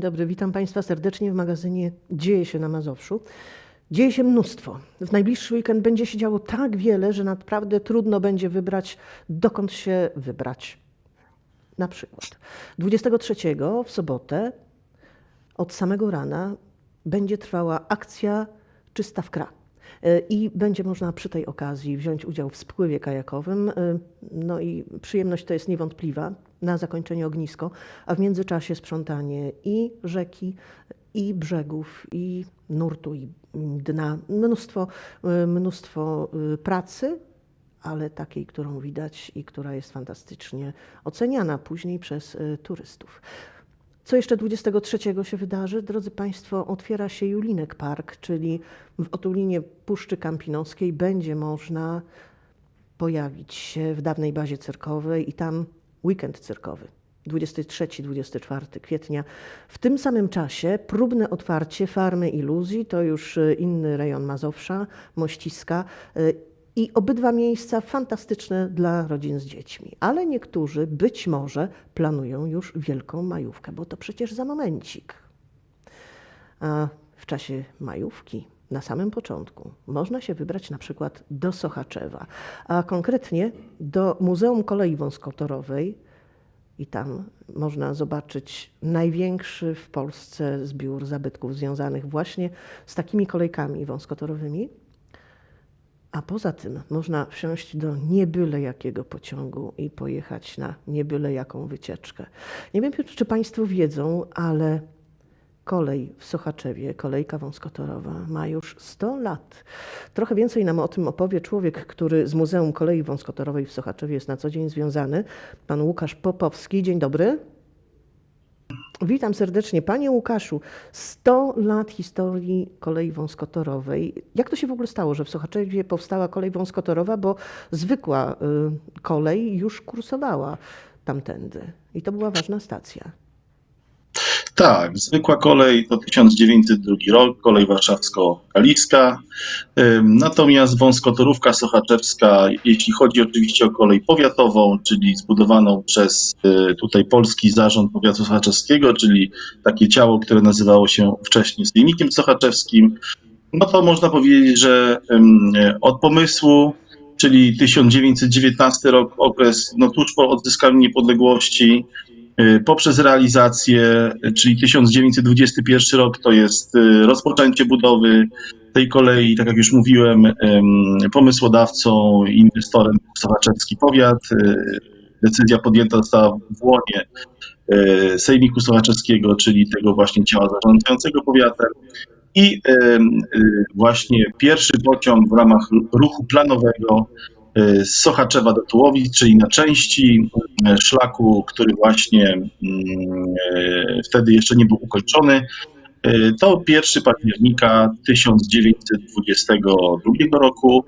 Dzień dobry, witam Państwa serdecznie w magazynie Dzieje się na Mazowszu. Dzieje się mnóstwo. W najbliższy weekend będzie się działo tak wiele, że naprawdę trudno będzie wybrać, dokąd się wybrać. Na przykład 23 w sobotę od samego rana będzie trwała akcja Czysta w Kra. I będzie można przy tej okazji wziąć udział w spływie kajakowym. Y, No i przyjemność to jest niewątpliwa. Na zakończenie ognisko, a w międzyczasie sprzątanie i rzeki, i brzegów, i nurtu, i dna. Mnóstwo, y, mnóstwo y, pracy, ale takiej, którą widać i która jest fantastycznie oceniana później przez turystów. Co jeszcze 23 się wydarzy? Drodzy Państwo, otwiera się Julinek Park, czyli w otulinie Puszczy Kampinoskiej będzie można pojawić się w dawnej bazie cyrkowej i tam weekend cyrkowy. 23-24 kwietnia. W tym samym czasie próbne otwarcie Farmy Iluzji, to już y, inny rejon Mazowsza, Mościska. I obydwa miejsca fantastyczne dla rodzin z dziećmi. Ale niektórzy być może planują już wielką majówkę, bo to przecież za momencik. A w czasie majówki, na samym początku, można się wybrać na przykład do Sochaczewa, a konkretnie do Muzeum Kolei Wąskotorowej. I tam można zobaczyć największy w Polsce zbiór zabytków związanych właśnie z takimi kolejkami wąskotorowymi. A poza tym można wsiąść do niebyle jakiego pociągu i pojechać na niebyle jaką wycieczkę. Nie wiem, czy Państwo wiedzą, ale kolej w Sochaczewie, kolejka wąskotorowa, ma już 100 lat. Trochę więcej nam o tym opowie człowiek, który z Muzeum Kolei Wąskotorowej w Sochaczewie jest na co dzień związany, pan Łukasz Popowski. Dzień dobry. Witam serdecznie. Panie Łukaszu, 100 lat historii kolei wąskotorowej. Jak to się w ogóle stało, że w Sochaczewie powstała kolej wąskotorowa, bo zwykła y, kolej już kursowała tamtędy i to była ważna stacja. Tak, zwykła kolej to 1902 rok, kolej warszawsko-kaliska. Natomiast wąskotorówka sochaczewska, jeśli chodzi oczywiście o kolej powiatową, czyli zbudowaną przez y, tutaj Polski Zarząd Powiatu Sochaczewskiego, czyli takie ciało, które nazywało się wcześniej Sejmikiem Sochaczewskim, no to można powiedzieć, że od pomysłu, czyli 1919 rok, okres no, tuż po odzyskaniu niepodległości, poprzez realizację, y, czyli 1921 rok to jest y, rozpoczęcie budowy tej kolei, tak jak już mówiłem, pomysłodawcą, inwestorem Sochaczewski Powiat. Y, Decyzja podjęta została w łonie y, Sejmiku Sochaczewskiego, czyli tego właśnie ciała zarządzającego powiatem. I y, właśnie pierwszy pociąg w ramach ruchu planowego y, z Sochaczewa do Tułowic, czyli na części y, szlaku, który właśnie mm, y, wtedy jeszcze nie był ukończony. Y, To 1 października 1922 roku.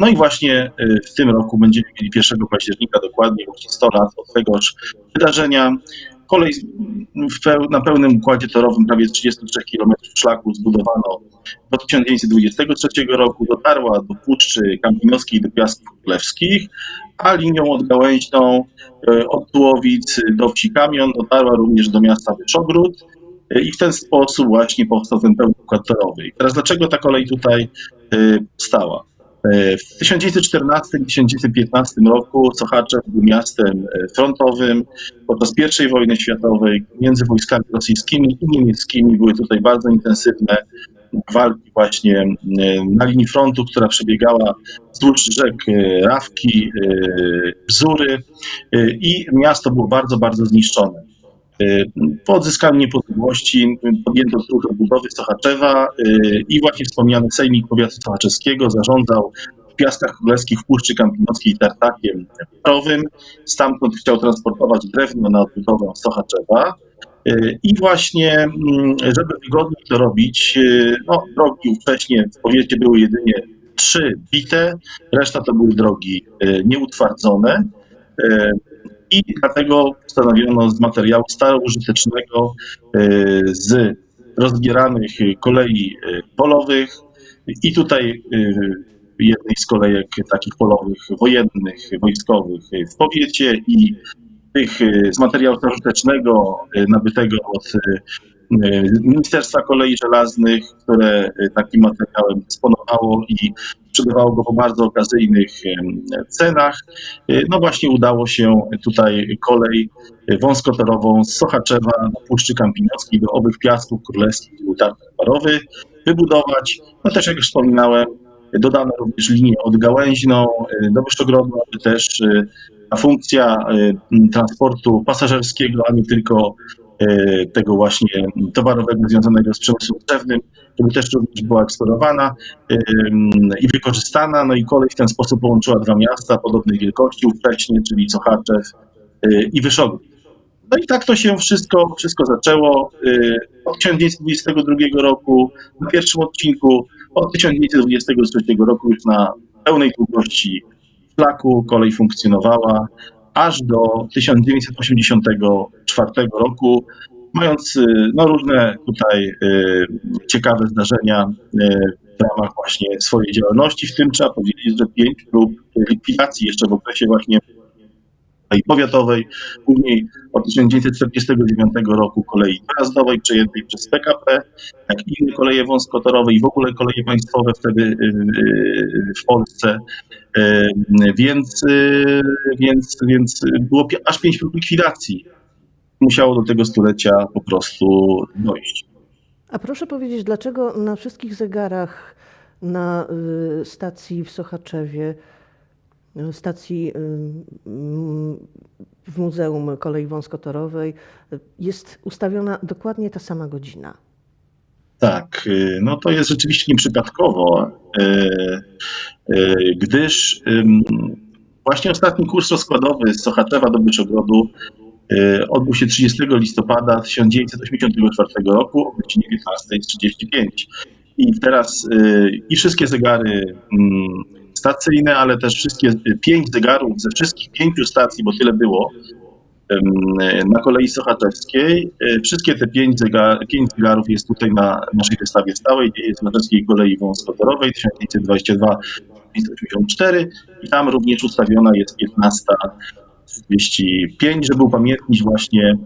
No i właśnie w tym roku będziemy mieli 1 października dokładnie właśnie 100 lat od tegoż wydarzenia. Kolej peł- na pełnym układzie torowym prawie 33 km szlaku zbudowano do 1923 roku, dotarła do Puszczy Kampinoskiej i do Piasków Królewskich, a linią odgałęźną e, od Tułowic do wsi Kamion dotarła również do miasta Wyszogród e, i w ten sposób właśnie powstał ten pełny układ torowy. Teraz dlaczego ta kolej tutaj e, stała? W 1914-1915 roku Sochaczew był miastem frontowym. Podczas I wojny światowej między wojskami rosyjskimi i niemieckimi były tutaj bardzo intensywne walki właśnie e, na linii frontu, która przebiegała wzdłuż rzek e, Rawki, Bzury e, i miasto było bardzo, bardzo zniszczone. Po odzyskaniu niepodległości podjęto trud odbudowy Sochaczewa i właśnie wspomniany Sejmik Powiatu Sochaczewskiego zarządzał w Piaskach Królewskich, w Puszczy Kampinoskiej tartakiem parowym. Stamtąd chciał transportować drewno na odbudowę Sochaczewa. E, I właśnie, mm, żeby wygodniej to robić, e, no, drogi ówcześnie w powiecie były jedynie trzy bite, reszta to były drogi e, nieutwardzone. I dlatego postanowiono z materiału staroużytecznego, z rozbieranych kolei polowych i tutaj jednej z kolejek takich polowych wojennych, wojskowych w powiecie i tych y, z materiału starożytnego y, nabytego od y, Ministerstwa Kolei Żelaznych, które takim materiałem dysponowało i sprzedawało go po bardzo okazyjnych cenach. No właśnie udało się tutaj kolej wąskotorową z Sochaczewa do Puszczy Kampiniowskiej do owych Piastów Królewskich, był tartak parowy, wybudować. No też jak już wspominałem, dodano również linię odgałęźną y, do Wyszgrodu, aby też ta funkcja y, transportu pasażerskiego, a nie tylko y, tego właśnie towarowego związanego z przemysłem drzewnym, żeby też również była eksplorowana y, i wykorzystana. No i kolej w ten sposób połączyła dwa miasta podobnej wielkości ówcześnie, czyli Sochaczew i Wyszogród. No i tak to się wszystko, wszystko zaczęło od 1922 roku na pierwszym odcinku, od 1923 roku już na pełnej długości szlaku kolej funkcjonowała aż do 1984 roku, mając y, no, różne tutaj y, ciekawe zdarzenia y, w ramach właśnie swojej działalności, w tym trzeba powiedzieć, że pięć prób likwidacji jeszcze w okresie właśnie kolei powiatowej, później od 1949 roku kolei dojazdowej przejętej przez PKP, jak inne koleje wąskotorowe i w ogóle koleje państwowe wtedy y, y, w Polsce. Y, Więc, więc, więc było aż pięć prób likwidacji. Musiało do tego stulecia po prostu dojść. A proszę powiedzieć, dlaczego na wszystkich zegarach na stacji w Sochaczewie, stacji y, w Muzeum Kolei Wąskotorowej jest ustawiona dokładnie ta sama godzina? Tak, y, no to jest rzeczywiście nieprzypadkowo, y, gdyż właśnie ostatni kurs rozkładowy z Sochaczewa do Byczogrodu odbył się 30 listopada 1984 roku o godzinie 15.35. I teraz i wszystkie zegary stacyjne, ale też wszystkie pięć zegarów ze wszystkich pięciu stacji, bo tyle było, na kolei sochaczewskiej. E, Wszystkie te pięć, zegar, pięć zegarów jest tutaj na naszej wystawie stałej, dzieje Sochaczewskiej Kolei Wąskotorowej 1922-1984 i tam również ustawiona jest 15.35, żeby upamiętnić właśnie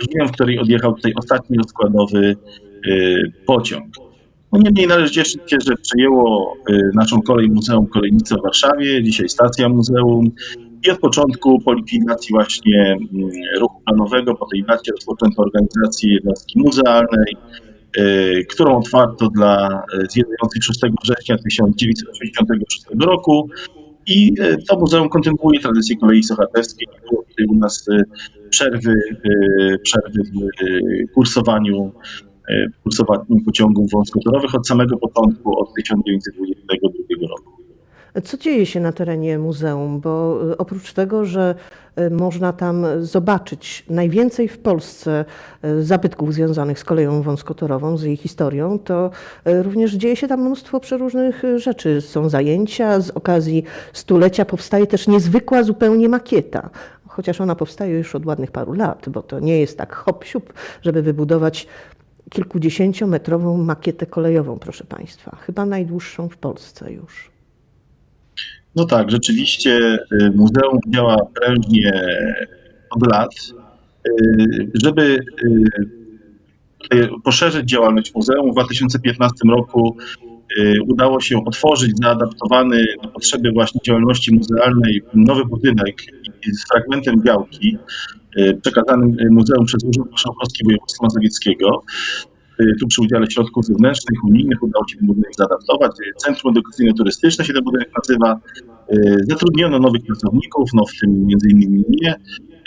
godzinę, w której odjechał tutaj ostatni rozkładowy e, pociąg. No niemniej należy cieszyć się, że przejęło e, naszą kolej Muzeum Kolejnice w Warszawie, dzisiaj stacja muzeum, i od początku po likwidacji właśnie mm, ruchu planowego, po tej dacie rozpoczęto organizację jednostki muzealnej, y, którą otwarto dla y, zwiedzających 6 września 1986 roku. I y, to muzeum kontynuuje tradycję kolei sochacewskiej. Nie było tutaj u nas y, przerwy, y, przerwy w y, kursowaniu, y, kursowaniu pociągów wąskotorowych od samego początku, od 1922 roku. Co dzieje się na terenie muzeum? Bo y, oprócz tego, że y, można tam zobaczyć najwięcej w Polsce zabytków związanych z koleją wąskotorową, z jej historią, to również dzieje się tam mnóstwo przeróżnych rzeczy. Są zajęcia, z okazji stulecia powstaje też niezwykła zupełnie makieta. Chociaż ona powstaje już od ładnych paru lat, bo to nie jest tak hop siup, żeby wybudować kilkudziesięciometrową makietę kolejową, proszę Państwa. Chyba najdłuższą w Polsce już. No tak, rzeczywiście y, muzeum działa prężnie od lat. Y, Żeby y, poszerzyć działalność muzeum, w 2015 roku udało się otworzyć zaadaptowany na potrzeby właśnie działalności muzealnej nowy budynek z fragmentem działki y, przekazanym Muzeum przez Urząd Marszałkowski Województwa Mazowieckiego. Y, Tu przy udziale środków zewnętrznych, unijnych udało się ten budynek zaadaptować. Y, Centrum Edukacyjno-Turystyczne się ten budynek nazywa. Y, Zatrudniono nowych pracowników, no w tym między innymi mnie.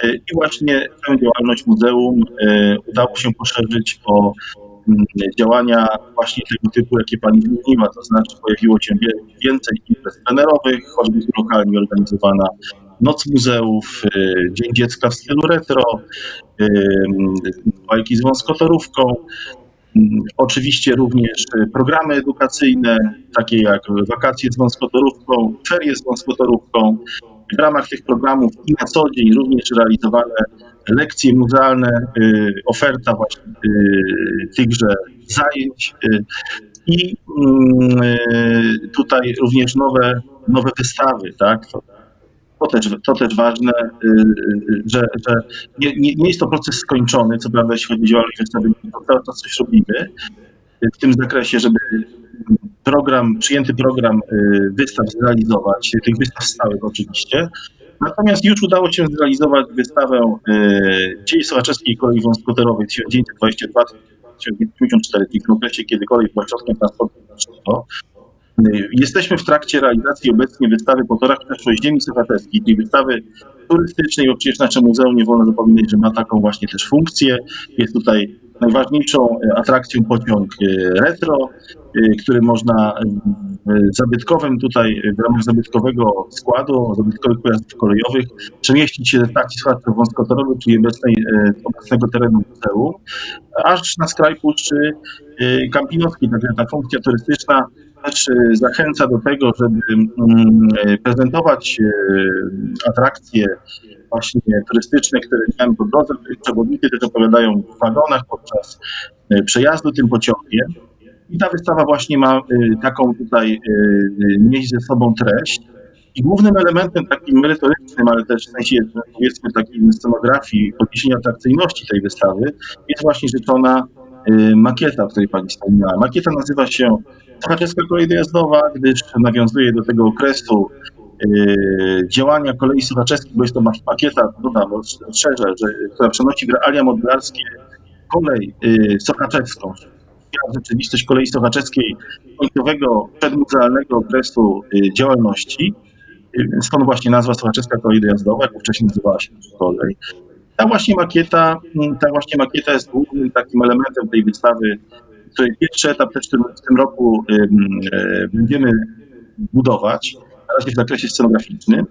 Y, I właśnie tę działalność muzeum y, udało się poszerzyć o mm, działania właśnie tego typu, jakie pani wymieniła, to znaczy pojawiło się więcej imprez plenerowych, choćby lokalnie organizowana Noc Muzeów, y, Dzień Dziecka w stylu retro, y, bajki z wąskotorówką, Mm, Oczywiście również y, programy edukacyjne, takie jak wakacje z wąskotorówką, ferie z wąskotorówką. W ramach tych programów i na co dzień również realizowane lekcje muzealne, y, oferta właśnie y, tychże zajęć y, i mm, y, tutaj również nowe, nowe wystawy, tak? To też, to też ważne, y, y, że, że nie, nie, nie jest to proces skończony, co prawda, jeśli chodzi o działalność to cały czas coś robimy w tym zakresie, żeby program, przyjęty program y, wystaw zrealizować, tych wystaw stałych oczywiście. Natomiast już udało się zrealizować wystawę Dziei Sochaczewskiej Kolei Wąskoterowej 1922-1954, w tym okresie, kiedy kolej była środkiem transportu Jesteśmy w trakcie realizacji obecnie wystawy po torach Przeszłość Ziemi Sochaczewskiej, czyli wystawy turystycznej, bo przecież nasze muzeum nie wolno zapominać, że ma taką właśnie też funkcję. Jest tutaj najważniejszą e, atrakcją pociąg e, retro, e, który można w zabytkowym tutaj, w ramach zabytkowego składu, zabytkowych pojazdów kolejowych przemieścić się ze stacji Słuchawcy Wąskotorowej, czyli obecnej, obecnego terenu muzeum, aż na skraj Puszczy Kampinoskiej. Także ta funkcja turystyczna też zachęca do tego, żeby mm, prezentować atrakcje właśnie turystyczne, które miałem po drodze, przewodnicy też opowiadają w wagonach podczas e, przejazdu tym pociągiem. I ta wystawa właśnie ma e, taką tutaj e, nieść ze sobą treść. I głównym elementem takim merytorycznym, ale też w sensie powiedzmy takiej scenografii, podniesienia atrakcyjności tej wystawy jest właśnie rzeczona makieta, o której Pani wspomniała. Makieta nazywa się Sochaczewska Kolej Dojazdowa, gdyż nawiązuje do tego okresu Yy, działania kolei sochaczewskiej, bo jest to makieta, dodam szczerze, że, która przenosi w realia modelarskie kolej yy, sochaczewską, rzeczywistość kolei sochaczewskiej końcowego przedmuzealnego okresu działalności. Stąd właśnie nazwa Sochaczewska Kolej Dojazdowa, jak wcześniej nazywała się kolej. Ta właśnie makieta, ta właśnie makieta jest głównym takim elementem tej wystawy, której pierwszy etap też w tym, w tym roku będziemy budować na razie w zakresie scenograficznym.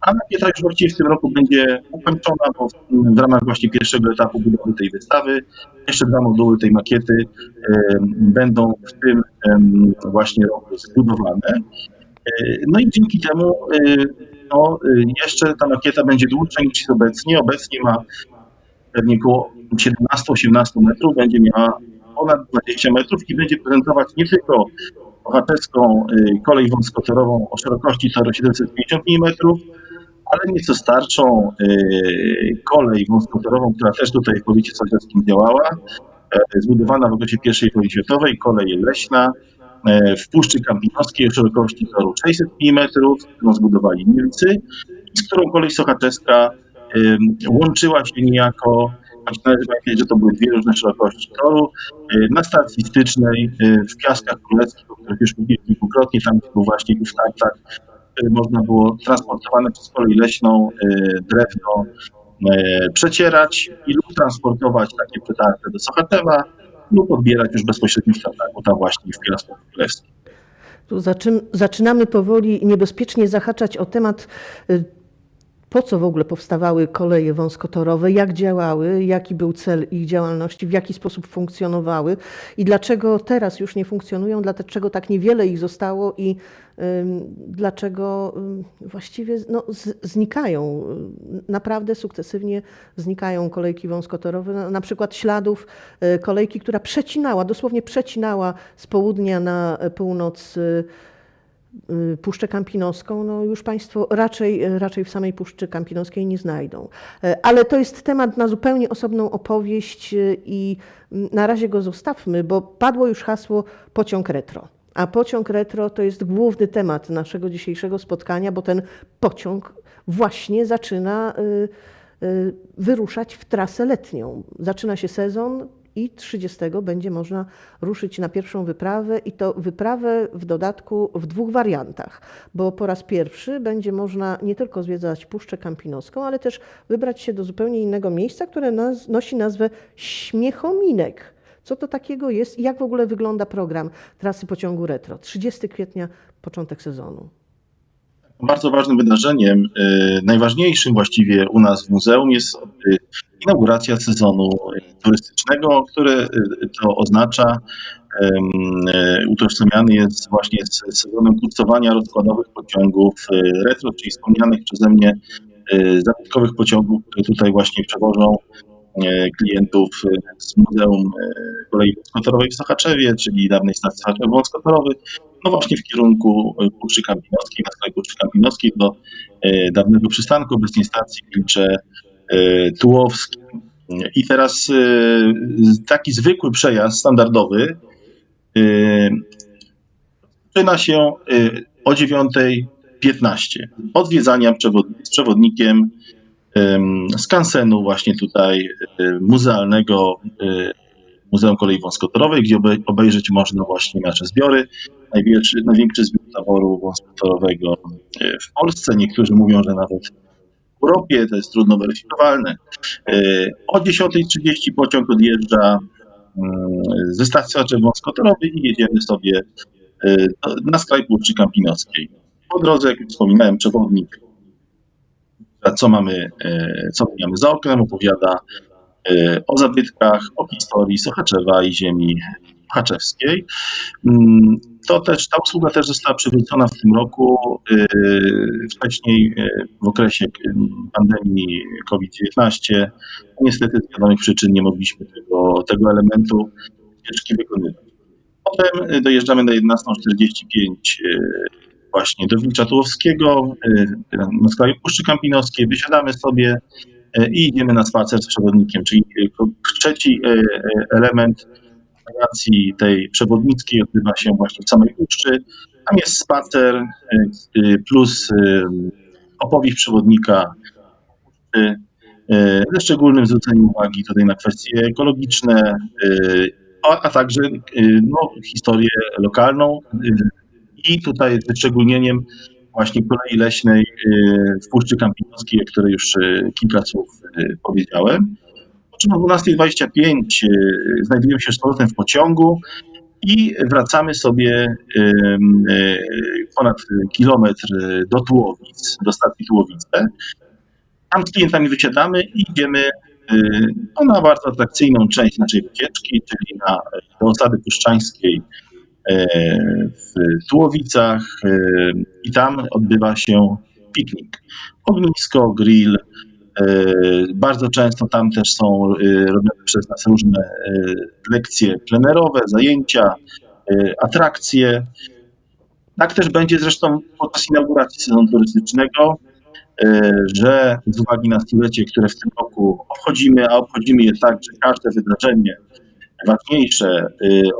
A makieta już właściwie w tym roku będzie ukończona, bo w, w ramach właśnie pierwszego etapu budowy tej wystawy jeszcze dwa moduły tej makiety e, będą w tym e, właśnie roku zbudowane. E, no i dzięki temu no, jeszcze ta makieta będzie dłuższa niż obecnie. Obecnie ma pewnie około 17-18 metrów, będzie miała ponad 20 metrów i będzie prezentować nie tylko bohaterską y, kolej wąskotorową o szerokości toru 750 mm, ale nieco starszą y, kolej wąskotorową, która też tutaj w powiecie sąsiedzkim działała, e, zbudowana w okresie I wojny światowej, kolej leśna w Puszczy Kampinoskiej o szerokości toru 600 mm, którą zbudowali Niemcy z którą kolej sochaczewska łączyła się niejako choć należy pamiętać, że to były dwie różne szerokości toru. Y, na stacji stycznej y, w Piaskach Królewskich, o których już mówiłem kilkukrotnie, tam był właśnie w tarczach, można było transportowane przez kolej leśną drewno przecierać i lub transportować takie przetarte do Sochatewa lub odbierać już bezpośrednio tartaku, tam właśnie w Piaskach Królewskich. Tu zaczynamy powoli niebezpiecznie zahaczać o temat po co w ogóle powstawały koleje wąskotorowe, jak działały, jaki był cel ich działalności, w jaki sposób funkcjonowały i dlaczego teraz już nie funkcjonują, dlaczego tak niewiele ich zostało i dlaczego właściwie no, znikają, naprawdę sukcesywnie znikają kolejki wąskotorowe. Na przykład śladów y, kolejki, która przecinała, dosłownie przecinała z południa na północ y, Y, Puszczę Kampinoską, no już Państwo raczej, raczej w samej Puszczy Kampinoskiej nie znajdą. E, ale to jest temat na zupełnie osobną opowieść y, i mm, na razie go zostawmy, bo padło już hasło pociąg retro. A pociąg retro to jest główny temat naszego dzisiejszego spotkania, bo ten pociąg właśnie zaczyna y, wyruszać w trasę letnią. Zaczyna się sezon, i 30 będzie można ruszyć na pierwszą wyprawę i to wyprawę w dodatku w dwóch wariantach, bo po raz pierwszy będzie można nie tylko zwiedzać Puszczę Kampinoską, ale też wybrać się do zupełnie innego miejsca, które naz nosi nazwę Śmiechominek. Co to takiego jest i jak w ogóle wygląda program trasy pociągu retro? 30 kwietnia, początek sezonu. Bardzo ważnym wydarzeniem, y, najważniejszym właściwie u nas w muzeum jest y, inauguracja sezonu turystycznego, który y, to oznacza, utożsamiany jest właśnie z sezonem kursowania rozkładowych pociągów retro, czyli wspomnianych przeze mnie zabytkowych pociągów, które tutaj właśnie przewożą klientów z Muzeum Kolei Wąskotorowej w Sochaczewie, czyli dawnej stacji Sochaczew no właśnie w kierunku Puszczy Kampinoskiej, na skraju Puszczy Kampinoskiej do e, dawnego przystanku, obecnie stacji Klicze e, Tułowskie. I teraz e, taki zwykły przejazd standardowy e, zaczyna się o 9.15. Odwiedzania z przewodnikiem em, skansenu właśnie tutaj muzealnego Muzeum Kolei Wąskotorowej, gdzie obe- obejrzeć można właśnie nasze zbiory. Największy, największy zbiór taboru wąskotorowego w Polsce. Niektórzy mówią, że nawet Europie, to jest trudno weryfikowalne. E, O 10.30 pociąg odjeżdża mm, ze stacji Wąskotorowej i jedziemy sobie e, na skraj Puszczy Kampinoskiej. Po drodze, jak już wspominałem, przewodnik, co mamy, e, co mamy za oknem, opowiada o zabytkach, o historii Sochaczewa i ziemi sochaczewskiej. To też, ta usługa też została przywrócona w tym roku. e, Wcześniej e, w okresie e, pandemii COVID-19 niestety z wiadomych przyczyn nie mogliśmy tego, tego elementu wycieczki wykonywać. Potem dojeżdżamy na 11.45 e, właśnie do Wilcza Tułowskiego, na skraju Puszczy Kampinoskiej, wysiadamy sobie i idziemy na spacer z przewodnikiem, czyli trzeci element relacji tej przewodnickiej odbywa się właśnie w samej Puszczy. Tam jest spacer e, e, plus e, opowieść przewodnika ze szczególnym zwróceniem uwagi tutaj na kwestie ekologiczne, a, także no, historię lokalną i tutaj ze szczególnieniem właśnie kolei leśnej w Puszczy Kampinoskiej, o której już kilka słów powiedziałem. Czym o 12.25 e, znajdujemy się z powrotem w pociągu i wracamy sobie e, ponad kilometr do Tułowic, do stacji Tułowice. Tam z klientami wysiadamy i idziemy e, no, na bardzo atrakcyjną część naszej wycieczki, czyli na, do osady puszczańskiej w Tułowicach i tam odbywa się piknik. Ognisko, grill. E, Bardzo często tam też są e, robione przez nas różne e, lekcje plenerowe, zajęcia, atrakcje. Tak też będzie zresztą podczas inauguracji sezonu turystycznego, że z uwagi na stulecie, które w tym roku obchodzimy, a obchodzimy je tak, że każde wydarzenie ważniejsze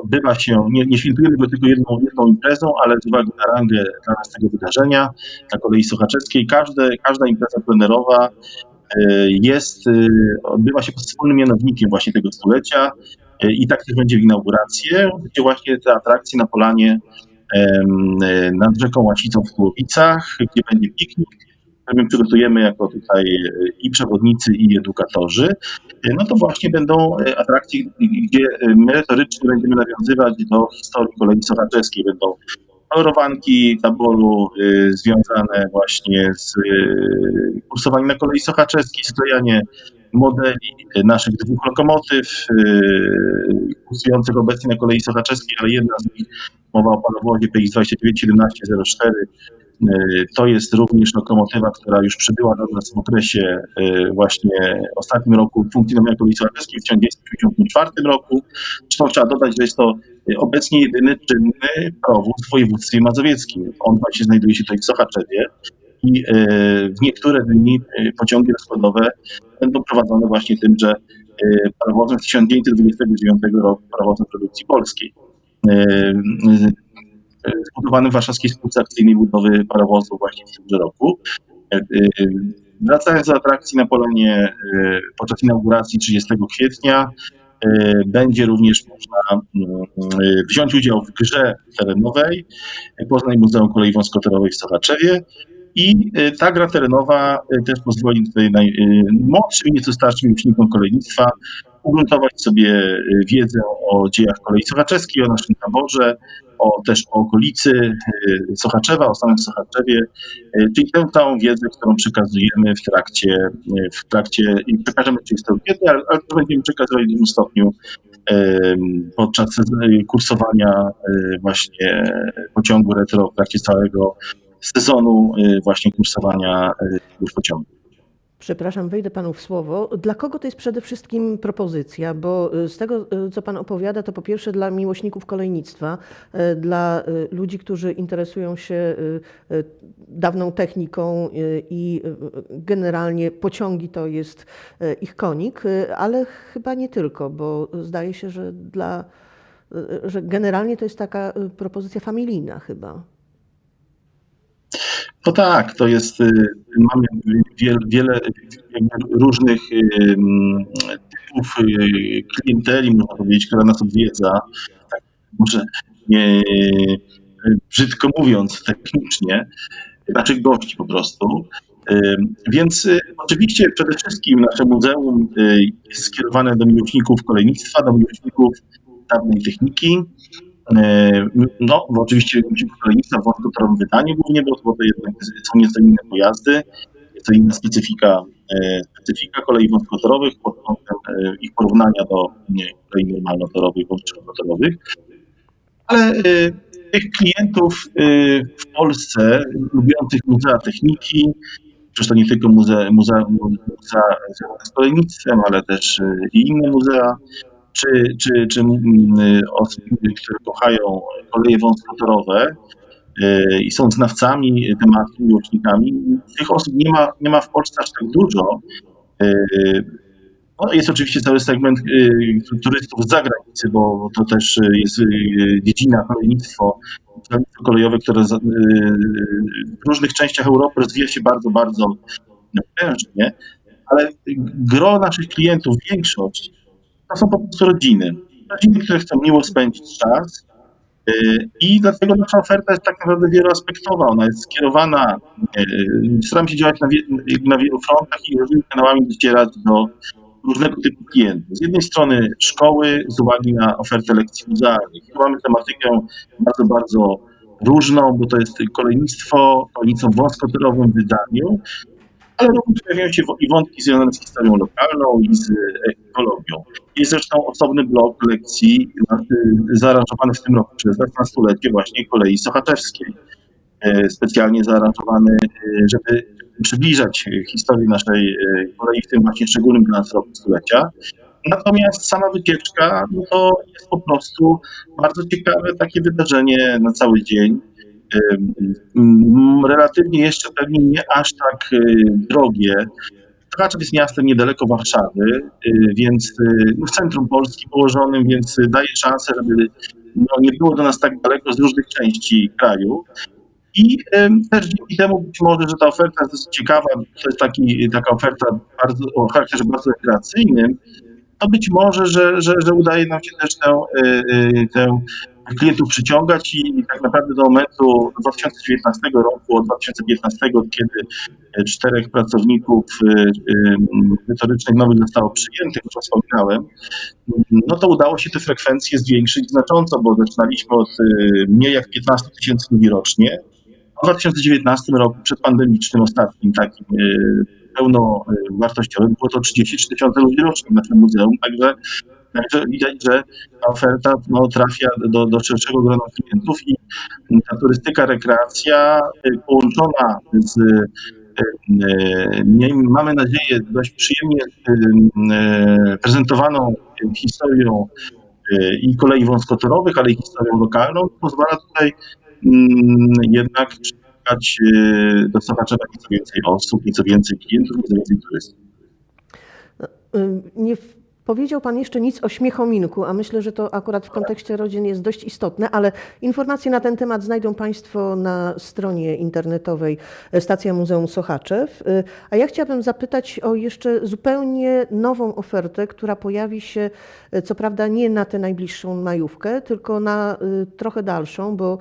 odbywa się, nie, nie świętujemy go tylko jedną, jedną imprezą, ale z uwagi na rangę dla nas tego wydarzenia, na kolei sochaczewskiej, każde, każda impreza plenerowa jest, y, odbywa się pod wspólnym mianownikiem właśnie tego stulecia y, i tak też będzie w inaugurację, gdzie właśnie te atrakcje na polanie nad rzeką Łasicą w Tułowicach, gdzie będzie piknik, który my przygotujemy jako tutaj i przewodnicy, i edukatorzy, no to właśnie będą atrakcje, gdzie merytorycznie będziemy nawiązywać do historii kolei sochaczewskiej. Będą kolorowanki taboru y, związane właśnie z y, kursowaniem na kolei sochaczewskiej, sklejanie modeli y, naszych dwóch lokomotyw y, kursujących obecnie na kolei sochaczewskiej, ale jedna z nich, mowa o parowozie PX291704, Y, To jest również lokomotywa, która już przybyła do nas w okresie y, właśnie ostatnim roku funkcjonowania kolei sochaczewskiej w 1954 roku. Zresztą trzeba dodać, że jest to y, obecnie jedyny czynny parowóz w województwie mazowieckim. On właśnie znajduje się tutaj w Sochaczewie i w niektóre dni pociągi rozkładowe będą prowadzone właśnie tym, że y, parowozem z 1929 roku, parowozem produkcji polskiej. Y, zbudowany w warszawskiej spółce akcyjnej budowy parowozu właśnie w tymże roku. E, e, Wracając do atrakcji na Polonie e, podczas inauguracji 30 kwietnia e, będzie również można mm, e, wziąć udział w grze terenowej Poznań Muzeum Kolei Wąskotorowej w Sochaczewie i e, ta gra terenowa e, też pozwoli tutaj najmłodszym nieco starszym miłośnikom kolejnictwa ugruntować sobie e, wiedzę o dziejach kolei sochaczewskiej, o naszym taborze, o, też o okolicy e, Sochaczewa, o samym Sochaczewie, e, czyli tę całą wiedzę, którą przekazujemy w trakcie, w trakcie i przekażemy 30 kwietnia, ale, ale to będziemy przekazywać w dużym stopniu podczas kursowania właśnie pociągu retro w trakcie całego sezonu właśnie kursowania pociągów. Przepraszam, wejdę panu w słowo. Dla kogo to jest przede wszystkim propozycja? Bo y, z tego, y, co pan opowiada, to po pierwsze dla miłośników kolejnictwa, y, dla ludzi, którzy interesują się dawną techniką i generalnie pociągi to jest ich konik, ale chyba nie tylko, bo zdaje się, że dla że generalnie to jest taka propozycja familijna chyba. No tak, to jest, y, mamy wiele, wiele różnych y, mm, typów y, klienteli, można powiedzieć, która nas odwiedza. Tak, może nie brzydko mówiąc, technicznie, naszych gości po prostu. Więc oczywiście przede wszystkim nasze muzeum jest skierowane do miłośników kolejnictwa, do miłośników dawnej techniki. E, No, bo oczywiście miłośników kolejnictwa w wąskotorowym wydaniu głównie, bo, to jednak są nieco inne pojazdy, nieco inna specyfika, e, specyfika kolei wąskotorowych pod kątem e, ich porównania do kolei normalnotorowych bądź szerokotorowych. Ale tych klientów w Polsce lubiących muzea techniki, przecież to nie tylko muzea, muzea, muzea z kolejnictwem, ale też i inne muzea, czy, czy, czy mm, osoby, które kochają koleje wąskotorowe e, i są znawcami tematu, miłośnikami, tych osób nie ma, nie ma w Polsce aż tak dużo. E, No, jest oczywiście cały segment turystów z zagranicy, bo to też jest dziedzina kolejnictwo, kolejowe, które w różnych częściach Europy rozwija się bardzo, bardzo prężnie, ale gro naszych klientów, większość, to są po prostu rodziny. Rodziny, które chcą miło spędzić czas. yy, I dlatego nasza oferta jest tak naprawdę wieloaspektowa. Ona jest skierowana, yy, staramy się działać na, na wielu frontach i różnymi kanałami docierać do różnego typu klientów. Z jednej strony szkoły z uwagi na ofertę lekcji muzealnych. Mamy tematykę bardzo, bardzo różną, bo to jest kolejnictwo, kolejnictwo w wąskotorowym wydaniu, ale również pojawiają się i wątki związane z historią lokalną i z e, ekologią. Jest zresztą osobny blok lekcji y, zaaranżowany w tym roku przez stulecie właśnie kolei sochaczewskiej. E, Specjalnie zaaranżowany, e, żeby przybliżać historię naszej kolei w tym właśnie szczególnym dla nas roku stulecia. Natomiast sama wycieczka no to jest po prostu bardzo ciekawe takie wydarzenie na cały dzień. Relatywnie jeszcze pewnie nie aż tak y, drogie. Sochaczew jest miastem niedaleko Warszawy, y, więc y, no, w centrum Polski położonym, więc daje szansę, żeby no, nie było do nas tak daleko z różnych części kraju. I też dzięki temu być może, że ta oferta jest dosyć ciekawa, to jest taki, taka oferta bardzo, o charakterze bardzo rekreacyjnym, to być może, że, że, że udaje nam się też tę, tę klientów przyciągać i tak naprawdę do momentu 2019 roku, od 2015, kiedy e, czterech pracowników e, e, metorycznych nowych zostało przyjętych, już wspominałem, no to udało się te frekwencje zwiększyć znacząco, bo zaczynaliśmy od mniej jak 15 tysięcy ludzi rocznie. W 2019 roku, przedpandemicznym, ostatnim takim pełnowartościowym, było to 33 tysiące ludzi rocznie w naszym muzeum, także Także widać, że ta oferta no, trafia do, do szerszego grona klientów i ta turystyka, rekreacja y, połączona z, y, y, mamy nadzieję, dość przyjemnie prezentowaną historią i kolei wąskotorowych, ale i historią lokalną, pozwala tutaj mm, jednak przyciągać do Sochaczewa nieco więcej osób, nieco więcej klientów, nieco więcej turystów. Nie powiedział Pan jeszcze nic o śmiechominku, a myślę, że to akurat w kontekście rodzin jest dość istotne, ale informacje na ten temat znajdą Państwo na stronie internetowej Stacja Muzeum Sochaczew. Y, A ja chciałabym zapytać o jeszcze zupełnie nową ofertę, która pojawi się, e, co prawda nie na tę najbliższą majówkę, tylko na y, trochę dalszą, bo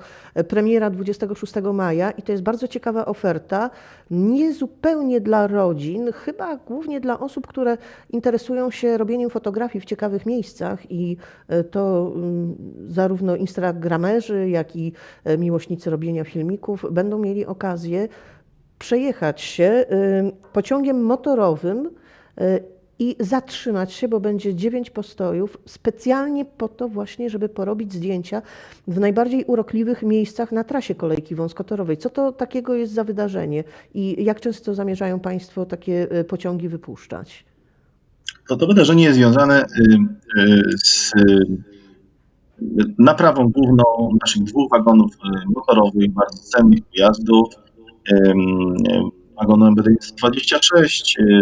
premiera 26 maja i to jest bardzo ciekawa oferta, nie zupełnie dla rodzin, chyba głównie dla osób, które interesują się robieniem fotografii w ciekawych miejscach i e, to mm, zarówno instagramerzy, jak i e, miłośnicy robienia filmików będą mieli okazję przejechać się y, pociągiem motorowym i zatrzymać się, bo będzie dziewięć postojów specjalnie po to właśnie, żeby porobić zdjęcia w najbardziej urokliwych miejscach na trasie kolejki wąskotorowej. Co to takiego jest za wydarzenie i jak często zamierzają Państwo takie e, pociągi wypuszczać? To, to wydarzenie jest związane y, y, z naprawą główną naszych dwóch wagonów y, motorowych, bardzo cennych pojazdów. Wagonu MBD 26, y,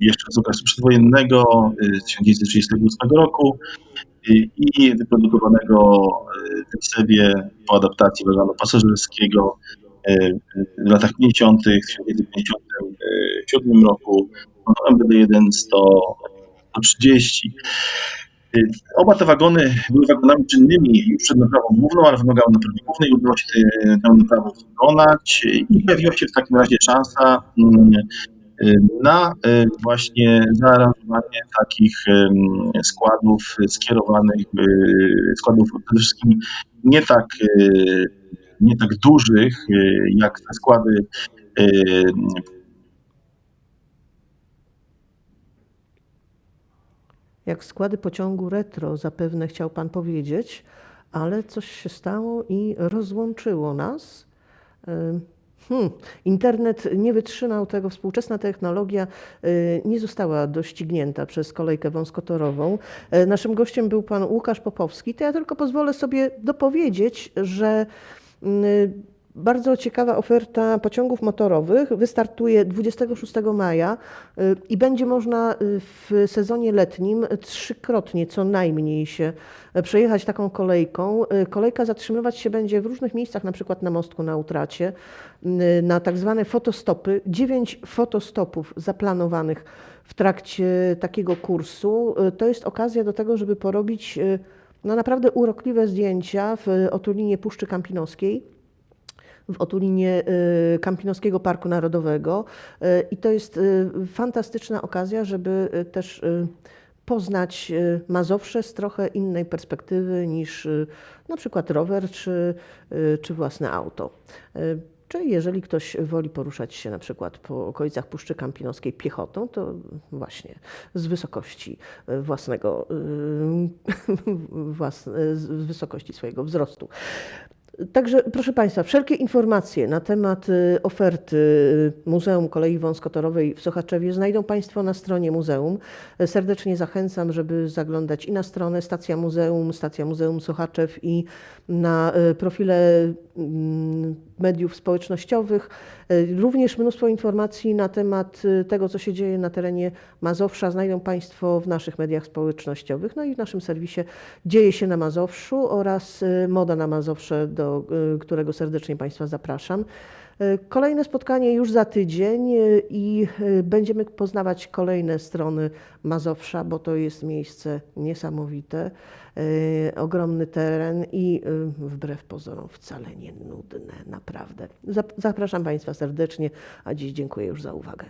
jeszcze z okresu przedwojennego, z 1938 roku i wyprodukowanego w po adaptacji wagonu pasażerskiego w latach 50., w 1957 roku, wagonu MBD1 100 130. Y, Oba te wagony były wagonami czynnymi już przed naprawą główną, ale wymagały naprawy głównej. Udało się tę- tę naprawę wykonać i pojawiła się w takim razie szansa mm, y, na y, właśnie zaaranżowanie takich składów skierowanych, składów przede wszystkim nie tak, nie tak dużych jak te składy Jak składy pociągu retro, zapewne chciał Pan powiedzieć, ale coś się stało i rozłączyło nas. Ym, Hmm, internet nie wytrzymał tego, współczesna technologia y, nie została doścignięta przez kolejkę wąskotorową. E, Naszym gościem był pan Łukasz Popowski. To ja tylko pozwolę sobie dopowiedzieć, że y, bardzo ciekawa oferta pociągów motorowych wystartuje 26 maja y, i będzie można y, w sezonie letnim trzykrotnie co najmniej się e, przejechać taką kolejką. Y, Kolejka zatrzymywać się będzie w różnych miejscach, na przykład na mostku na utracie, y, na tak zwane fotostopy. Dziewięć fotostopów zaplanowanych w trakcie takiego kursu. Y, To jest okazja do tego, żeby porobić y, no naprawdę urokliwe zdjęcia w otulinie Puszczy Kampinoskiej w otulinie y, Kampinoskiego Parku Narodowego. Y, I to jest y, fantastyczna okazja, żeby też poznać Mazowsze z trochę innej perspektywy niż na przykład rower czy, czy własne auto. Czy jeżeli ktoś woli poruszać się na przykład po okolicach Puszczy Kampinoskiej piechotą, to właśnie z wysokości własnego, włas, z wysokości swojego wzrostu. Także proszę Państwa, wszelkie informacje na temat y, oferty y, Muzeum Kolei Wąskotorowej w Sochaczewie znajdą Państwo na stronie muzeum. Serdecznie zachęcam, żeby zaglądać i na stronę Stacja Muzeum, Stacja Muzeum Sochaczew i na y, profile mm, mediów społecznościowych. E, Również mnóstwo informacji na temat y, tego, co się dzieje na terenie Mazowsza znajdą Państwo w naszych mediach społecznościowych, no i w naszym serwisie Dzieje się na Mazowszu oraz y, Moda na Mazowsze, do y, którego serdecznie Państwa zapraszam. Y, Kolejne spotkanie już za tydzień y, i y, będziemy poznawać kolejne strony Mazowsza, bo to jest miejsce niesamowite, ogromny teren i wbrew pozorom wcale nie nudne, naprawdę. Zap- Zapraszam Państwa serdecznie, a dziś dziękuję już za uwagę.